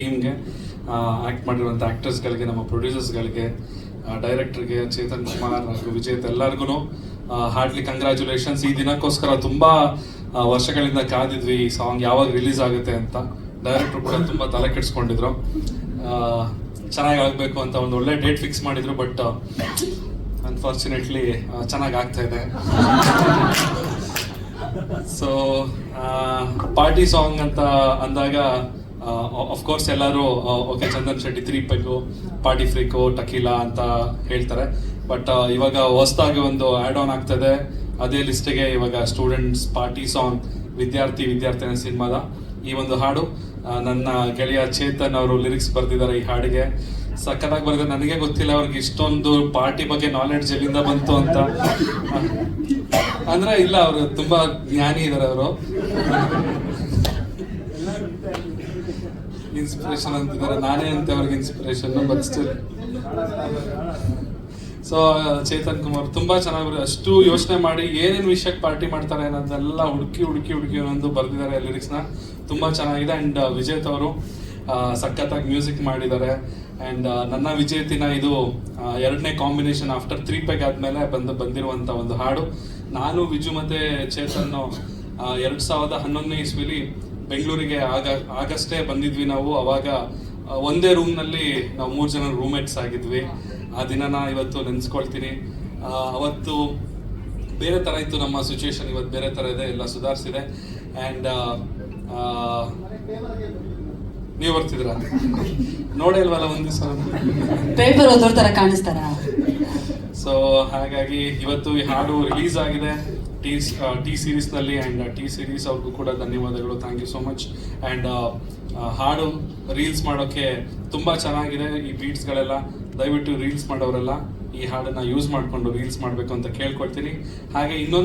ಟೀಮ್ಗೆ ಆ್ಯಕ್ಟ್ ಮಾಡಿರುವಂಥ ಆ್ಯಕ್ಟರ್ಸ್ಗಳಿಗೆ ನಮ್ಮ ಪ್ರೊಡ್ಯೂಸರ್ಸ್ಗಳಿಗೆ ಡೈರೆಕ್ಟರ್ಗೆ ಚೇತನ್ ಕುಮಾರ್ ಹಾಗೂ ವಿಜೇತ್ ಎಲ್ಲರಿಗೂ ಹಾರ್ಡ್ಲಿ ಕಂಗ್ರ್ಯಾಚುಲೇಷನ್ಸ್ ಈ ದಿನಕ್ಕೋಸ್ಕರ ತುಂಬ ವರ್ಷಗಳಿಂದ ಕಾದಿದ್ವಿ ಈ ಸಾಂಗ್ ಯಾವಾಗ ರಿಲೀಸ್ ಆಗುತ್ತೆ ಅಂತ. ಡೈರೆಕ್ಟ್ರು ಕೂಡ ತುಂಬ ತಲೆ ಕೆಡಿಸ್ಕೊಂಡಿದ್ರು. ಚೆನ್ನಾಗಿ ಆಗಬೇಕು ಅಂತ ಒಂದು ಒಳ್ಳೆ ಡೇಟ್ ಫಿಕ್ಸ್ ಮಾಡಿದ್ರು ಬಟ್ ಅನ್ಫಾರ್ಚುನೇಟ್ಲಿ ಚೆನ್ನಾಗಿ ಆಗ್ತಾ ಇದೆ. ಸೊ ಪಾರ್ಟಿ ಸಾಂಗ್ ಅಂತ ಅಂದಾಗ ಕೋರ್ಸ್ ಎಲ್ಲರೂ okay Chandan Shetty three peg party freak tequila ಅಂತ ಹೇಳ್ತಾರೆ. ಬಟ್ ಇವಾಗ ಹೊಸದಾಗಿ ಒಂದು ಆ್ಯಡ್ ಆನ್ ಆಗ್ತದೆ. ಅದೇ ಲಿಸ್ಟಿಗೆ ಇವಾಗ ಸ್ಟೂಡೆಂಟ್ಸ್ ಪಾರ್ಟಿ ಸಾಂಗ್ ವಿದ್ಯಾರ್ಥಿ, ವಿದ್ಯಾರ್ಥಿನ ಸಿನಿಮಾದ ಈ ಒಂದು ಹಾಡು. ನನ್ನ ಗೆಳೆಯ ಚೇತನ್ ಅವರು ಲಿರಿಕ್ಸ್ ಬರೆದಿದ್ದಾರೆ ಈ ಹಾಡಿಗೆ. ಸಖತ್ತಾಗಿ ಬರೆದಿದ್ದಾರೆ. ನನಗೆ ಗೊತ್ತಿಲ್ಲ, ಅವ್ರಿಗೆ ಇಷ್ಟೊಂದು ಪಾರ್ಟಿ ಬಗ್ಗೆ ನಾಲೆಡ್ಜ್ ಎಲ್ಲಿಂದ ಬಂತು ಅಂತ. ಅಂದ್ರೆ ಇಲ್ಲ, ಅವರು ತುಂಬಾ ಜ್ಞಾನಿ ಇದಾರೆ ಅವರು. ಇನ್ಸ್ಪಿರೇಷನ್ ಅಂತಿದ್ದಾರೆ. ನಾನೇ ಅಂತ ಅವ್ರಿಗೆ inspiration but still so Chetan Kumar ತುಂಬಾ ಚೆನ್ನಾಗಿ ಅಷ್ಟು ಯೋಚನೆ ಮಾಡಿ ಏನೇನು ವಿಷಯಕ್ಕೆ ಪಾರ್ಟಿ ಮಾಡ್ತಾರೆ ಅನ್ನೋದೆಲ್ಲ ಹುಡುಕಿ ಹುಡುಕಿ ಹುಡುಕಿ ಒಂದು ಬರೆದಿದ್ದಾರೆ ಲಿರಿಕ್ಸ್ನ ತುಂಬಾ ಚೆನ್ನಾಗಿದೆ ಅಂಡ್ ವಿಜೇತ್ ಅವರು ಸಖತ್ತಾಗಿ ಮ್ಯೂಸಿಕ್ ಮಾಡಿದ್ದಾರೆ. ಅಂಡ್ ನನ್ನ ವಿಜೇತಿನ ಇದು ಎರಡನೇ ಕಾಂಬಿನೇಷನ್ ಆಫ್ಟರ್ ತ್ರೀ ಪ್ಯಾಕ್ ಆದ್ಮೇಲೆ ಬಂದು ಬಂದಿರುವಂತ ಒಂದು ಹಾಡು. ನಾನು, ವಿಜು ಮತ್ತೆ ಚೇತನ್ ಎರಡ್ ಸಾವಿರದ ಹನ್ನೊಂದನೇ ಇಸ್ವಿಲಿ ಬೆಂಗಳೂರಿಗೆ ಆಗ, ಆಗಷ್ಟೇ ಬಂದಿದ್ವಿ ನಾವು. ಅವಾಗ ಒಂದೇ ರೂಮ್ನಲ್ಲಿ ನಾವು ಮೂರು ಜನ ರೂಮ್ಮೇಟ್ಸ್ ಆಗಿದ್ವಿ. ಆ ದಿನನ ಇವತ್ತು ನೆನೆಸ್ಕೊಳ್ತೀನಿ. ಅವತ್ತು ಬೇರೆ ಥರ ಇತ್ತು ನಮ್ಮ ಸಿಚುವೇಶನ್ ಇವತ್ತು ಬೇರೆ ಥರ ಇದೆ, ಎಲ್ಲ ಸುಧಾರಿಸಿದೆ. ಆ್ಯಂಡ್ ನೀವು ಬರ್ತಿದ್ರ ನೋಡಿಲ್ವಲ್ಲ ಒಂದು ದಿವಸ ಪೇಪರ್ ಓದೋರ್ ಥರ ಕಾಣಿಸ್ತಾರ? ಸೊ ಹಾಗಾಗಿ ಇವತ್ತು ಈ ಹಾಡು ರಿಲೀಸ್ ಆಗಿದೆ. ಟಿ ಟಿ ಸೀರೀಸ್ನಲ್ಲಿ ಆ್ಯಂಡ್ ಟಿ ಸೀರೀಸ್ ಅವ್ರಿಗೂ ಕೂಡ ಧನ್ಯವಾದಗಳು. Thank you so much and ಹಾಡು ರೀಲ್ಸ್ ಮಾಡೋಕೆ ತುಂಬಾ ಚೆನ್ನಾಗಿದೆ. ಈ ಬೀಟ್ಸ್ಗಳೆಲ್ಲ ದಯವಿಟ್ಟು ರೀಲ್ಸ್ ಮಾಡೋರೆಲ್ಲ ಈ ಹಾಡನ್ನ ಯೂಸ್ ಮಾಡಿಕೊಂಡು ರೀಲ್ಸ್ ಮಾಡಬೇಕು ಅಂತ ಕೇಳ್ಕೊಳ್ತೀನಿ. ಹಾಗೆ ಇನ್ನೊಂದು